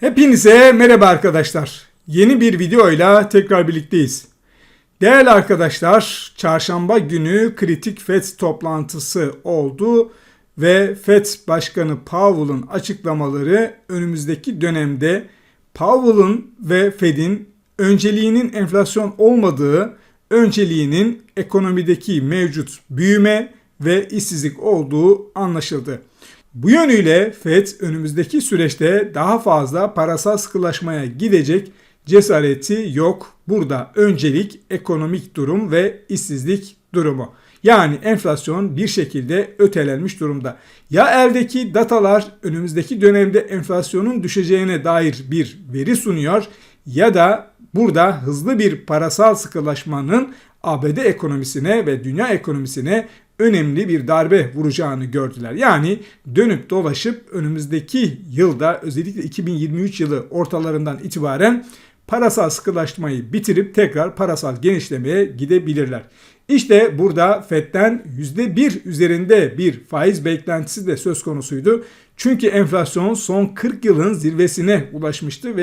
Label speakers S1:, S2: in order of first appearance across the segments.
S1: Hepinize merhaba arkadaşlar. Yeni bir videoyla tekrar birlikteyiz. Değerli arkadaşlar, çarşamba günü kritik FED toplantısı oldu ve FED Başkanı Powell'ın açıklamaları önümüzdeki dönemde Powell'ın ve FED'in önceliğinin enflasyon olmadığı, önceliğinin ekonomideki mevcut büyüme ve işsizlik olduğu anlaşıldı. Bu yönüyle FED önümüzdeki süreçte daha fazla parasal sıkılaşmaya gidecek cesareti yok. Burada öncelik ekonomik durum ve işsizlik durumu. Yani enflasyon bir şekilde ötelenmiş durumda. Ya eldeki datalar önümüzdeki dönemde enflasyonun düşeceğine dair bir veri sunuyor ya da burada hızlı bir parasal sıkılaşmanın ABD ekonomisine ve dünya ekonomisine önemli bir darbe vuracağını gördüler. Yani dönüp dolaşıp önümüzdeki yılda özellikle 2023 yılı ortalarından itibaren parasal sıkılaşmayı bitirip tekrar parasal genişlemeye gidebilirler. İşte burada FED'den %1 üzerinde bir faiz beklentisi de söz konusuydu. Çünkü enflasyon son 40 yılın zirvesine ulaşmıştı ve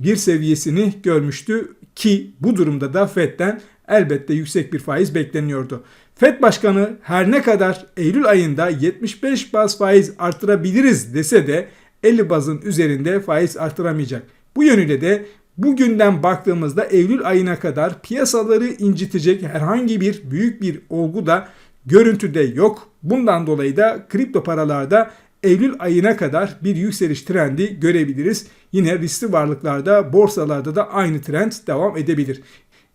S1: %9.1 seviyesini görmüştü ki bu durumda da FED'den elbette yüksek bir faiz bekleniyordu. FED Başkanı her ne kadar Eylül ayında 75 baz faiz artırabiliriz dese de 50 bazın üzerinde faiz artıramayacak. Bu yönüyle de bugünden baktığımızda Eylül ayına kadar piyasaları incitecek herhangi bir büyük bir olgu da görüntüde yok. Bundan dolayı da kripto paralarda Eylül ayına kadar bir yükseliş trendi görebiliriz. Yine riskli varlıklarda, borsalarda da aynı trend devam edebilir.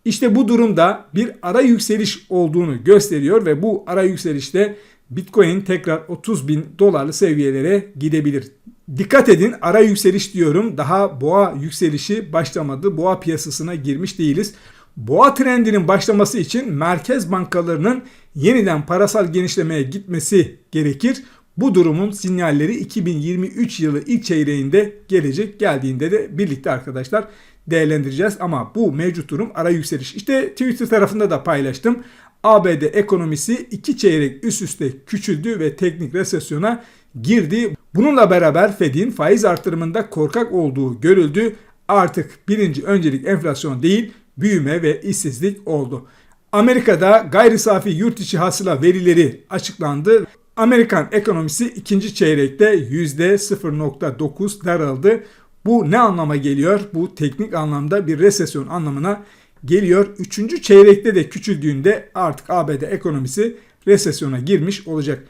S1: İşte bu durumda bir ara yükseliş olduğunu gösteriyor ve bu ara yükselişte Bitcoin tekrar 30 bin dolarlı seviyelere gidebilir. Dikkat edin ara yükseliş diyorum. Daha boğa yükselişi başlamadı. Boğa piyasasına girmiş değiliz. Boğa trendinin başlaması için merkez bankalarının yeniden parasal genişlemeye gitmesi gerekir. Bu durumun sinyalleri 2023 yılı ilk çeyreğinde gelecek. Geldiğinde de birlikte arkadaşlar değerlendireceğiz ama bu mevcut durum ara yükseliş. İşte Twitter tarafında da paylaştım. ABD ekonomisi iki çeyrek üst üste küçüldü ve teknik resesyona girdi. Bununla beraber Fed'in faiz artırımında korkak olduğu görüldü. Artık birinci öncelik enflasyon değil büyüme ve işsizlik oldu. Amerika'da gayri safi yurt içi hasıla verileri açıklandı. Amerikan ekonomisi ikinci çeyrekte %0.9 daraldı. Bu ne anlama geliyor? Bu teknik anlamda bir resesyon anlamına geliyor. Üçüncü çeyrekte de küçüldüğünde artık ABD ekonomisi resesyona girmiş olacak.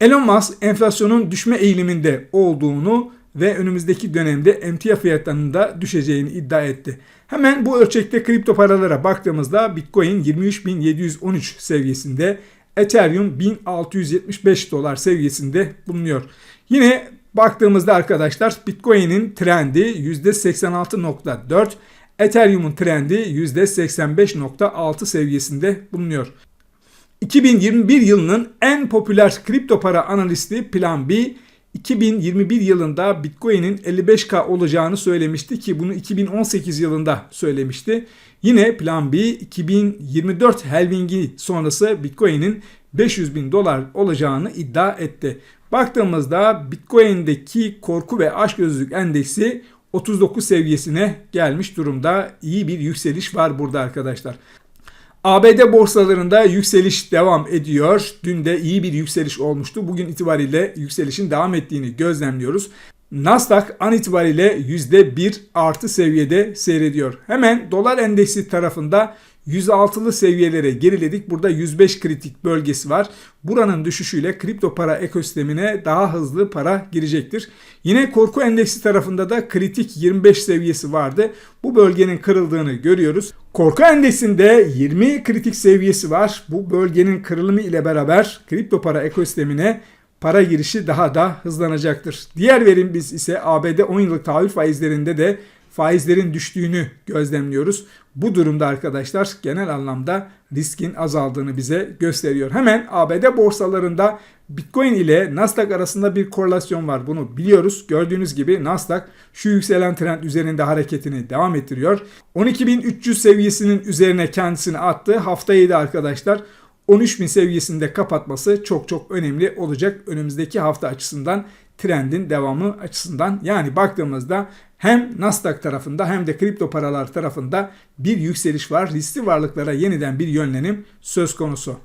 S1: Elon Musk enflasyonun düşme eğiliminde olduğunu ve önümüzdeki dönemde emtia fiyatlarının da düşeceğini iddia etti. Hemen bu ölçekte kripto paralara baktığımızda Bitcoin 23.713 seviyesinde, Ethereum 1675 dolar seviyesinde bulunuyor. Yine baktığımızda arkadaşlar Bitcoin'in trendi %86.4, Ethereum'un trendi %85.6 seviyesinde bulunuyor. 2021 yılının en popüler kripto para analisti Plan B 2021 yılında Bitcoin'in 55k olacağını söylemişti ki bunu 2018 yılında söylemişti. Yine Plan B 2024 halvingi sonrası Bitcoin'in 500 bin dolar olacağını iddia etti. Baktığımızda Bitcoin'deki korku ve açgözlülük endeksi 39 seviyesine gelmiş durumda. İyi bir yükseliş var burada arkadaşlar. ABD borsalarında yükseliş devam ediyor. Dün de iyi bir yükseliş olmuştu. Bugün itibariyle yükselişin devam ettiğini gözlemliyoruz. Nasdaq an itibariyle %1 artı seviyede seyrediyor. Hemen dolar endeksi tarafında 106'lı seviyelere geriledik. Burada 105 kritik bölgesi var. Buranın düşüşüyle kripto para ekosistemine daha hızlı para girecektir. Yine korku endeksi tarafında da kritik 25 seviyesi vardı. Bu bölgenin kırıldığını görüyoruz. Korku endeksinde 20 kritik seviyesi var. Bu bölgenin kırılımı ile beraber kripto para ekosistemine para girişi daha da hızlanacaktır. Diğer verimiz ise ABD 10 yıllık tahvil faizlerinde de faizlerin düştüğünü gözlemliyoruz. Bu durumda arkadaşlar genel anlamda riskin azaldığını bize gösteriyor. Hemen ABD borsalarında Bitcoin ile Nasdaq arasında bir korelasyon var. Bunu biliyoruz. Gördüğünüz gibi Nasdaq şu yükselen trend üzerinde hareketini devam ettiriyor. 12.300 seviyesinin üzerine kendisini attı. Haftayı da arkadaşlar 13.000 seviyesinde kapatması çok çok önemli olacak önümüzdeki hafta açısından trendin devamı açısından. Yani baktığımızda hem Nasdaq tarafında hem de kripto paralar tarafında bir yükseliş var. Riskli varlıklara yeniden bir yönlenim söz konusu.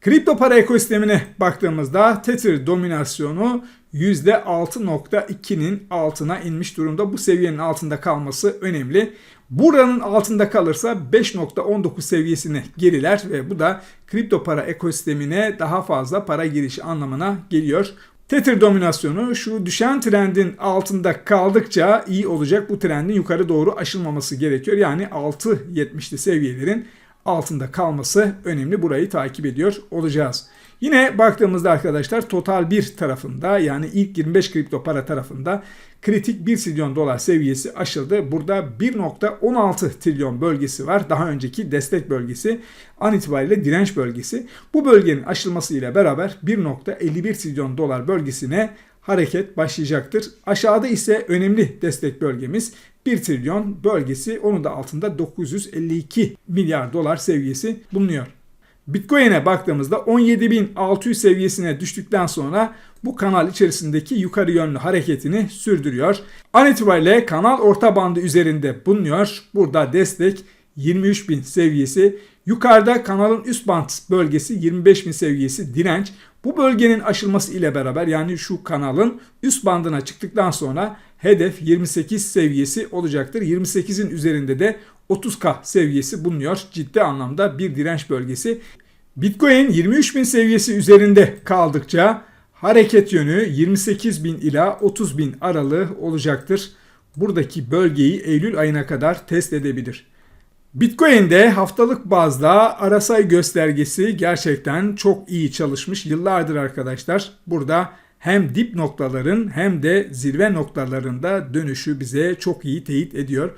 S1: Kripto para ekosistemine baktığımızda Tether dominasyonu %6.2'nin altına inmiş durumda. Bu seviyenin altında kalması önemli. Buranın altında kalırsa 5.19 seviyesine geriler ve bu da kripto para ekosistemine daha fazla para girişi anlamına geliyor. Tether dominasyonu şu düşen trendin altında kaldıkça iyi olacak. Bu trendin yukarı doğru aşılmaması gerekiyor. Yani 6.70'li seviyelerin altında kalması önemli. Burayı takip ediyor olacağız. Yine baktığımızda arkadaşlar total bir tarafında yani ilk 25 kripto para tarafında kritik 1 trilyon dolar seviyesi aşıldı. Burada 1.16 trilyon bölgesi var. Daha önceki destek bölgesi an itibariyle direnç bölgesi. Bu bölgenin aşılmasıyla beraber 1.51 trilyon dolar bölgesine hareket başlayacaktır. Aşağıda ise önemli destek bölgemiz 1 trilyon bölgesi onun da altında 952 milyar dolar seviyesi bulunuyor. Bitcoin'e baktığımızda 17.600 seviyesine düştükten sonra bu kanal içerisindeki yukarı yönlü hareketini sürdürüyor. An itibariyle kanal orta bandı üzerinde bulunuyor. Burada destek 23.000 seviyesi. Yukarıda kanalın üst band bölgesi 25.000 seviyesi direnç. Bu bölgenin aşılması ile beraber yani şu kanalın üst bandına çıktıktan sonra hedef 28 seviyesi olacaktır. 28'in üzerinde de 30K seviyesi bulunuyor. Ciddi anlamda bir direnç bölgesi. Bitcoin 23.000 seviyesi üzerinde kaldıkça hareket yönü 28.000 ila 30.000 aralığı olacaktır. Buradaki bölgeyi Eylül ayına kadar test edebilir. Bitcoin'de haftalık bazda arasay göstergesi gerçekten çok iyi çalışmış. Yıllardır arkadaşlar burada hem dip noktaların hem de zirve noktalarında dönüşü bize çok iyi teyit ediyor.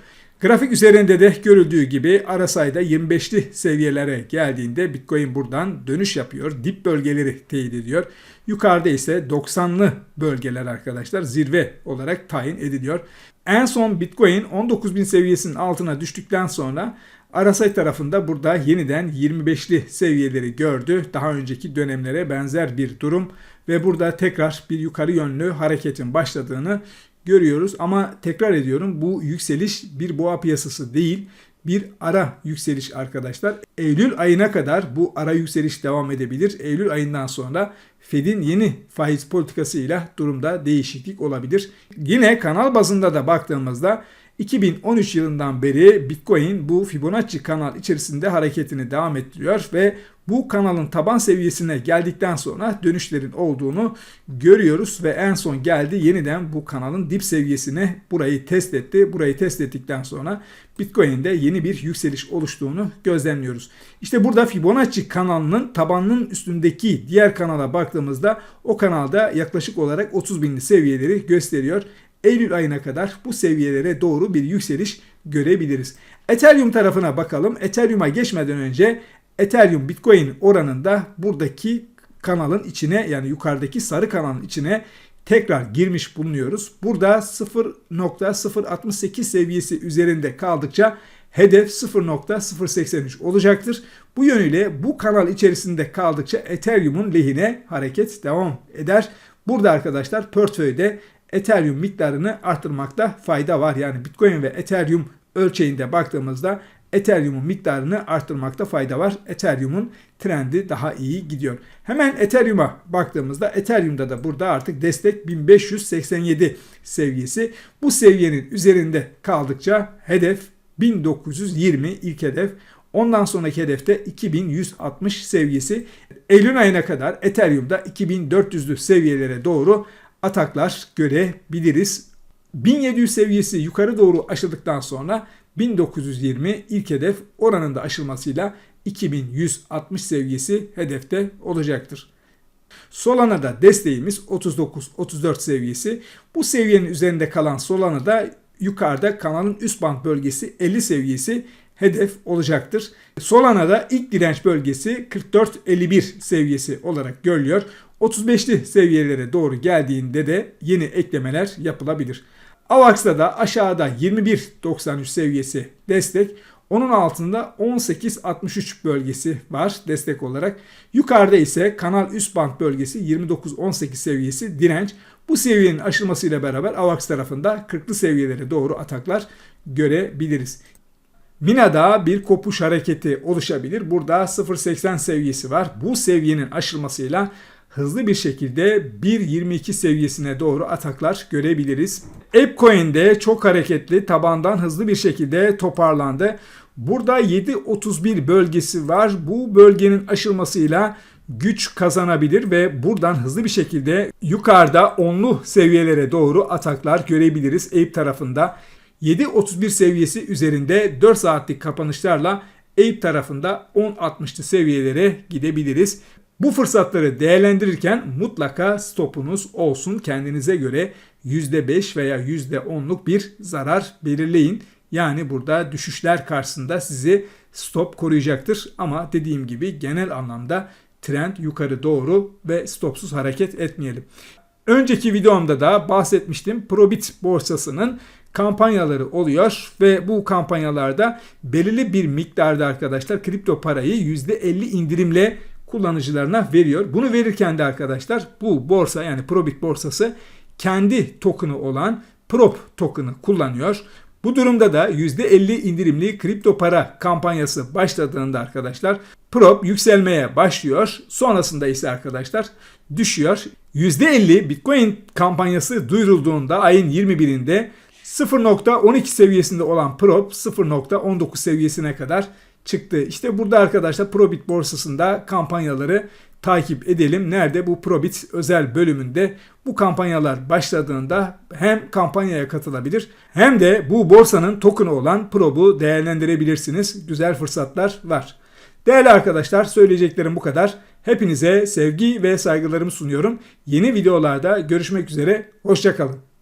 S1: Grafik üzerinde de görüldüğü gibi RSI'da 25'li seviyelere geldiğinde Bitcoin buradan dönüş yapıyor. Dip bölgeleri teyit ediyor. Yukarıda ise 90'lı bölgeler arkadaşlar zirve olarak tayin ediliyor. En son Bitcoin 19.000 seviyesinin altına düştükten sonra RSI tarafında burada yeniden 25'li seviyeleri gördü. Daha önceki dönemlere benzer bir durum ve burada tekrar bir yukarı yönlü hareketin başladığını görüyoruz. Ama tekrar ediyorum bu yükseliş bir boğa piyasası değil bir ara yükseliş arkadaşlar. Eylül ayına kadar bu ara yükseliş devam edebilir. Eylül ayından sonra Fed'in yeni faiz politikasıyla durumda değişiklik olabilir. Yine kanal bazında da baktığımızda 2013 yılından beri Bitcoin bu Fibonacci kanal içerisinde hareketini devam ettiriyor ve bu kanalın taban seviyesine geldikten sonra dönüşlerin olduğunu görüyoruz ve en son geldi yeniden bu kanalın dip seviyesine burayı test etti. Burayı test ettikten sonra Bitcoin'de yeni bir yükseliş oluştuğunu gözlemliyoruz. İşte burada Fibonacci kanalının tabanının üstündeki diğer kanala baktığımızda o kanalda yaklaşık olarak 30 binli seviyeleri gösteriyor. Eylül ayına kadar bu seviyelere doğru bir yükseliş görebiliriz. Ethereum tarafına bakalım. Ethereum'a geçmeden önce Ethereum Bitcoin oranında buradaki kanalın içine yani yukarıdaki sarı kanalın içine tekrar girmiş bulunuyoruz. Burada 0.068 seviyesi üzerinde kaldıkça hedef 0.083 olacaktır. Bu yönüyle bu kanal içerisinde kaldıkça Ethereum'un lehine hareket devam eder. Burada arkadaşlar portföyde Ethereum miktarını arttırmakta fayda var. Yani Bitcoin ve Ethereum ölçeğinde baktığımızda Ethereum'un miktarını arttırmakta fayda var. Ethereum'un trendi daha iyi gidiyor. Hemen Ethereum'a baktığımızda Ethereum'da da burada artık destek 1587 seviyesi. Bu seviyenin üzerinde kaldıkça hedef 1920 ilk hedef. Ondan sonraki hedefte 2160 seviyesi. Eylül ayına kadar Ethereum'da 2400'lü seviyelere doğru ataklar görebiliriz. 1700 seviyesi yukarı doğru aşıldıktan sonra 1920 ilk hedef oranın da aşılmasıyla 2160 seviyesi hedefte olacaktır. Solana'da desteğimiz 39-34 seviyesi. Bu seviyenin üzerinde kalan Solana'da yukarıda kanalın üst band bölgesi 50 seviyesi hedef olacaktır. Solana'da ilk direnç bölgesi 44-51 seviyesi olarak görülüyor. 35'li seviyelere doğru geldiğinde de yeni eklemeler yapılabilir. AVAX'da da aşağıda 21.93 seviyesi destek, Onun altında 18-63 bölgesi var destek olarak. Yukarıda ise kanal üst band bölgesi 29-18 seviyesi direnç. Bu seviyenin aşılmasıyla beraber AVAX tarafında 40'lı seviyelere doğru ataklar görebiliriz. Mina'da bir kopuş hareketi oluşabilir. Burada 0.80 seviyesi var. Bu seviyenin aşılmasıyla hızlı bir şekilde 1.22 seviyesine doğru ataklar görebiliriz. ApeCoin'de çok hareketli tabandan hızlı bir şekilde toparlandı. Burada 7.31 bölgesi var. Bu bölgenin aşılmasıyla güç kazanabilir ve buradan hızlı bir şekilde yukarıda onlu seviyelere doğru ataklar görebiliriz Ape tarafında. 7.31 seviyesi üzerinde 4 saatlik kapanışlarla Ape tarafında 10.60'lı seviyelere gidebiliriz. Bu fırsatları değerlendirirken mutlaka stopunuz olsun. Kendinize göre %5 veya %10'luk bir zarar belirleyin. Yani burada düşüşler karşısında sizi stop koruyacaktır. Ama dediğim gibi genel anlamda trend yukarı doğru ve stopsuz hareket etmeyelim. Önceki videomda da bahsetmiştim. Probit borsasının kampanyaları oluyor ve bu kampanyalarda belirli bir miktarda arkadaşlar kripto parayı %50 indirimle kullanıcılarına veriyor. Bunu verirken de arkadaşlar bu borsa yani Probit borsası kendi token'ı olan Prop token'ı kullanıyor. Bu durumda da %50 indirimli kripto para kampanyası başladığında arkadaşlar Prop yükselmeye başlıyor. Sonrasında ise arkadaşlar düşüyor. %50 Bitcoin kampanyası duyurulduğunda ayın 21'inde 0.12 seviyesinde olan Prop 0.19 seviyesine kadar çıktı. İşte burada arkadaşlar Probit borsasında kampanyaları takip edelim. Nerede? Bu Probit özel bölümünde bu kampanyalar başladığında hem kampanyaya katılabilir hem de bu borsanın token'ı olan Prob'u değerlendirebilirsiniz. Güzel fırsatlar var. Değerli arkadaşlar söyleyeceklerim bu kadar. Hepinize sevgi ve saygılarımı sunuyorum. Yeni videolarda görüşmek üzere. Hoşçakalın.